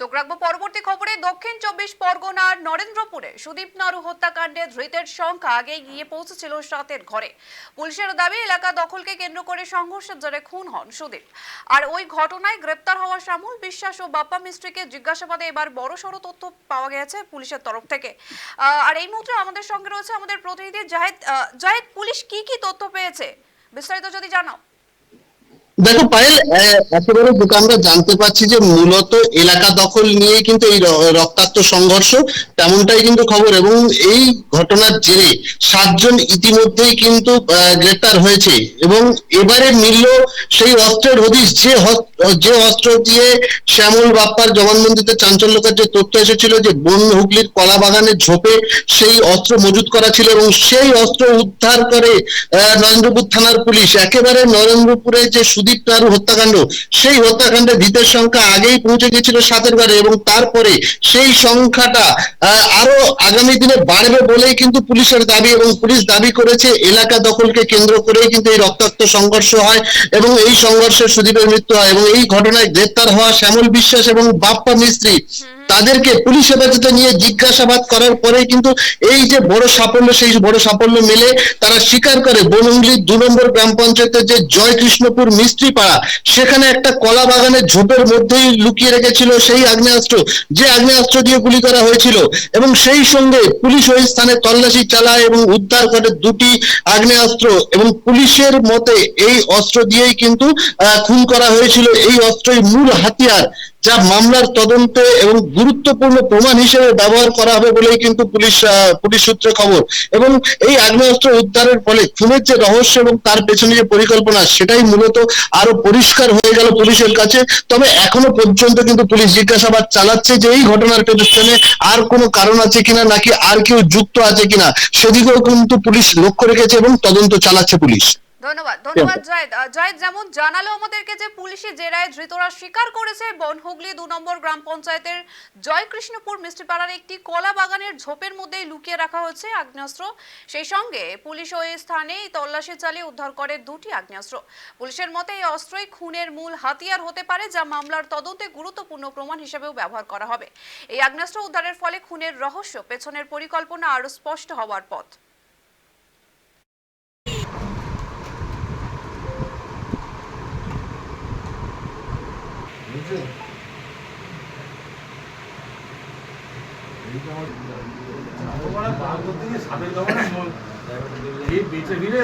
চোখ রাখব পরবর্তী খবরে। দক্ষিণ চব্বিশ পরগনার নরেন্দ্রপুরে সুদীপ নারু হত্যাকাণ্ডে ধৃতের সংখ্যা আগে গিয়ে পৌঁছেছিল সাতের ঘরে। পুলিশের দাবি, এলাকা দখলকে কেন্দ্র করে সংঘর্ষের জেরে খুন হন সুদীপ। আর ওই ঘটনায় গ্রেপ্তার হওয়া শ্যামল বিশ্বাস ও বাপ্পা মিস্ত্রিকে জিজ্ঞাসাবাদে এবার বড়সড় তথ্য পাওয়া গেছে পুলিশের তরফ থেকে। আর এই মুহূর্তে আমাদের সঙ্গে রয়েছে আমাদের প্রতিনিধি জাহেদ জাহেদ, পুলিশ কি কি তথ্য পেয়েছে? বিস্তারিত যদি জানাও। দেখো পায়েল একেবারে যেটা আমরা জানতে পারছি যে মূলত এলাকা দখল নিয়ে কিন্তু এই রক্তাক্ত সংঘর্ষ, তেমনটাই কিন্তু খবর এবং এই ঘটনার জেরে সাতজন ইতিমধ্যেই কিন্তু গ্রেপ্তার হয়েছে এবং এবারে মিলল সেই অস্ত্রের হদিশ, যে যে অস্ত্র দিয়ে শ্যামল বাপ্পার জবানবন্দিতে চাঞ্চল্যকর যে তথ্য এসেছিল যে বন হুগলির কলা বাগানের ঝোপে সেই অস্ত্র মজুত করা ছিল এবং সেই অস্ত্র উদ্ধার করে নরেন্দ্রপুর থানার পুলিশ। একেবারে নরেন্দ্রপুরে যে সুদীপ নাড়ু হত্যাকাণ্ড, সেই হত্যাকাণ্ডে ধৃতের সংখ্যা আগেই পৌঁছে গেছিল সাতের ঘরে এবং তারপরে সেই সংখ্যাটা আরও আগামী দিনে বাড়বে বলেই কিন্তু পুলিশের দাবি এবং পুলিশ দাবি করেছে, এলাকা দখলকে কেন্দ্র করেই কিন্তু এই রক্তাক্ত সংঘর্ষ হয় এবং এই সংঘর্ষে সুদীপের মৃত্যু হয় এবং এই ঘটনায় গ্রেপ্তার হওয়া শ্যামল বিশ্বাস এবং বাপ্পা মিস্ত্রি। তাদেরকে পুলিশ হেফাজতে নিয়ে জিজ্ঞাসাবাদ করার পরে কিন্তু এই যে বড় সাফল্য, সেই বড় সাফল্য মেলে তারা স্বীকার করে বনহুগলির দু নম্বর গ্রাম পঞ্চায়েতের যে জয়কৃষ্ণপুর মিস্ত্রি পাড়া সেখানে একটা কলা বাগানের ঝোপের মধ্যেই লুকিয়ে রেখেছিল সেই আগ্নেয়াস্ত্র, যে আগ্নেয়াস্ত্র দিয়ে গুলি করা হয়েছিল এবং সেই সঙ্গে পুলিশ ওই স্থানে তল্লাশি চালায় এবং উদ্ধার করে দুটি আগ্নেয়াস্ত্র এবং পুলিশের মতে এই অস্ত্র দিয়েই কিন্তু খুন করা হয়েছিল। এই অস্ত্রই মূল হাতিয়ার। যা মামলার তদন্তে এবং গুরুত্বপূর্ণ প্রমাণ হিসেবে ব্যবহার করা হবে বলেই কিন্তু পুলিশ পুলিশ সূত্রে খবর। এবং এই আগ্নেয়াস্ত্র উদ্ধারের ফলে খুনের যে রহস্য এবং তার পেছনে যে পরিকল্পনা, সেটাই মূলত আরও পরিষ্কার হয়ে গেল পুলিশের কাছে। তবে এখনও পর্যন্ত কিন্তু পুলিশ জিজ্ঞাসাবাদ চালাচ্ছে যে এই ঘটনার পেছনে আর কোনো কারণ আছে কিনা, নাকি আর কেউ যুক্ত আছে কিনা, সেদিকেও কিন্তু পুলিশ লক্ষ্য রেখেছে এবং তদন্ত চালাচ্ছে পুলিশ। ধন্যবাদ ধন্যবাদ জায়েদ। জায়েদ যেমন জানালো আমাদেরকে যে পুলিশি জেরায় ধৃতরা স্বীকার করেছে বনহুগলি দু নম্বর গ্রাম পঞ্চায়েতের জয়কৃষ্ণপুর মিষ্টিপাড়ার একটি কলা বাগানের ঝোপের মধ্যেই লুকিয়ে রাখা হয়েছে আগ্নেয়াস্ত্র। সেই সঙ্গে পুলিশ ওই স্থানে তল্লাশি চালিয়ে উদ্ধার করে দুটি আগ্নেয়াস্ত্র। পুলিশের মতে এই অস্ত্রই খুনের মূল হাতিয়ার হতে পারে যা মামলার তদন্তে গুরুত্বপূর্ণ প্রমাণ হিসেবেও ব্যবহার করা হবে। এই আগ্নেয়াস্ত্র উদ্ধারের ফলে খুনের রহস্য পেছনের পরিকল্পনা আরও স্পষ্ট হওয়ার পথ। এই বেঁচে ফিরে